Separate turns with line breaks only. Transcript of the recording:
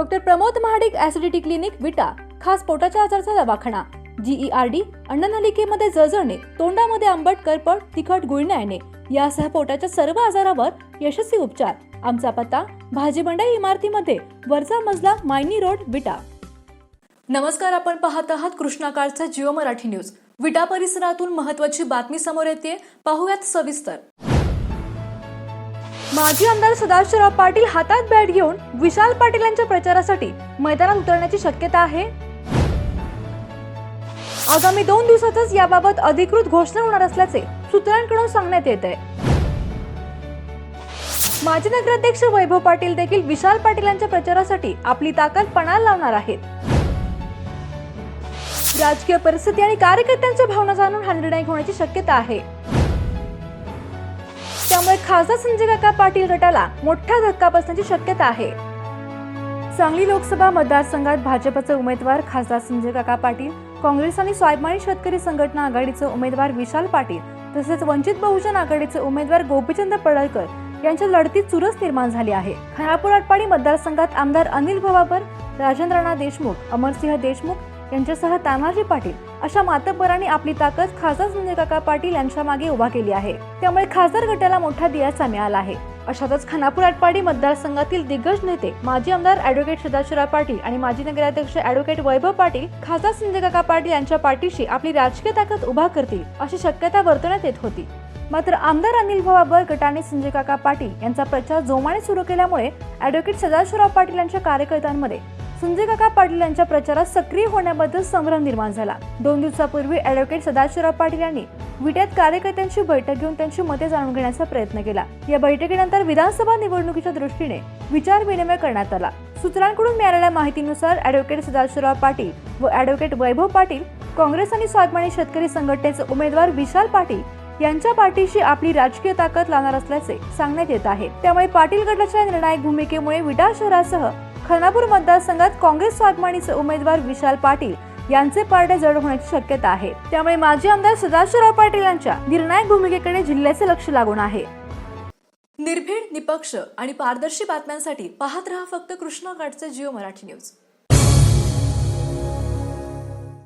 Doctor Pramod Mahadik acidity clinic Vita खास पोटाच्या आजाराचा दवाखाना. जीईआरडी अन्ननलिकेमध्ये जळजळणे तोंडामध्ये आंबट करपट तिखट गुळण्या येणे यासह पोटाच्या सर्व आजारावर यशस्वी उपचार. आमचा पत्ता भाजीबंडाई इमारतीमध्ये वरचा मजला मायनी रोड विटा. नमस्कार आपण पाहत आहात कृष्णाकाळचा जिओ मराठी न्यूज. विटा परिसरातून महत्वाची बातमी समोर येते पाहूयात सविस्तर. माजी आमदार सदाशिवराव पाटील हातात बॅट घेऊन विशाल पाटील यांच्या प्रचारासाठी मैदानात उतरण्याची शक्यता आहे. आगामी दोन दिवसातच याबाबत अधिकृत घोषणा होणार असल्याचे सूत्रांकडून सांगण्यात येत आहे. माजी नगराध्यक्ष वैभव पाटील देखील विशाल पाटील यांच्या प्रचारासाठी आपली ताकद पणाला लावणार आहेत. राजकीय परिस्थिती आणि कार्यकर्त्यांच्या भावना जाणून हा निर्णय होण्याची शक्यता आहे. त्यामुळे खासदार संजय काका पाटील गटाला मोठा धक्का बसण्याची शक्यता आहे. सांगली लोकसभा मतदारसंघात भाजपचे उमेदवार खासदार संजय काका पाटील काँग्रेस आणि स्वाभिमानी शेतकरी संघटना आघाडीचे उमेदवार विशाल पाटील तसेच वंचित बहुजन आघाडीचे उमेदवार गोपीचंद पडळकर यांच्या लढतीत चुरस निर्माण झाली आहे. खानापूर आटपाडी मतदारसंघात आमदार अनिल भवाबर राजेंद्र राणा देशमुख अमरसिंह देशमुख यांच्यासह तानाजी पाटील अशा मातब्बरांनी आपली ताकद खासदार संजय काका पाटील यांच्या मागे उभा केली आहे. त्यामुळे खासदार गटाला मोठा दिलासा मिळाला आहे. अशातच खानापूर आटपाडी मतदारसंघातील दिग्गज नेते माजी आमदार अॅडव्होकेट सदाशिवराव पाटील आणि माजी नगराध्यक्ष अॅडव्होकेट वैभव पाटील खासदार संजय काका पाटील यांच्या पाठीशी आपली राजकीय ताकद उभा करतील अशी शक्यता वर्तवण्यात येत होती. मात्र आमदार अनिल भावाबर गटाने संजय काका पाटील यांचा प्रचार जोमाने सुरू केल्यामुळे अॅडव्होकेट सदाशिवराव पाटील यांच्या कार्यकर्त्यांमध्ये संजय काका पाटील यांच्या प्रचारात सक्रिय होण्याबद्दल संभ्रम निर्माण झाला. दोन दिवसापूर्वी ॲडव्होकेट सदाशिवराव पाटील यांनी विट्यात कार्यकर्त्यांची बैठक घेऊन त्यांची मते जाणून घेण्याचा प्रयत्न केला. या बैठकीनंतर विधानसभा निवडणुकीच्या दृष्टीने विचार विनिमय करण्यात आला. सूत्रांकडून मिळालेल्या माहितीनुसार ॲडव्होकेट सदाशिवराव पाटील व अॅडव्होकेट वैभव पाटील काँग्रेस आणि स्वाभिमानी शेतकरी संघटनेचे उमेदवार विशाल पाटील यांच्या पाठीशी आपली राजकीय ताकद लावणार असल्याचे सांगण्यात येत आहे. त्यामुळे पाटील गटाच्या निर्णायक भूमिकेमुळे विटा शहरासह खानापूर मतदारसंघात काँग्रेस स्वाभिमानीचे उमेदवार विशाल पाटील यांचे पारडे जड होण्याची शक्यता आहे. त्यामुळे माजी आमदार सदाशिवराव पाटील यांच्या निर्णायक भूमिकेकडे जिल्ह्याचे लक्ष लागून आहे. निर्भीड निपक्ष आणि पारदर्शी बातम्यांसाठी पाहत रहा फक्त कृष्णाकाठचे जिओ मराठी न्यूज.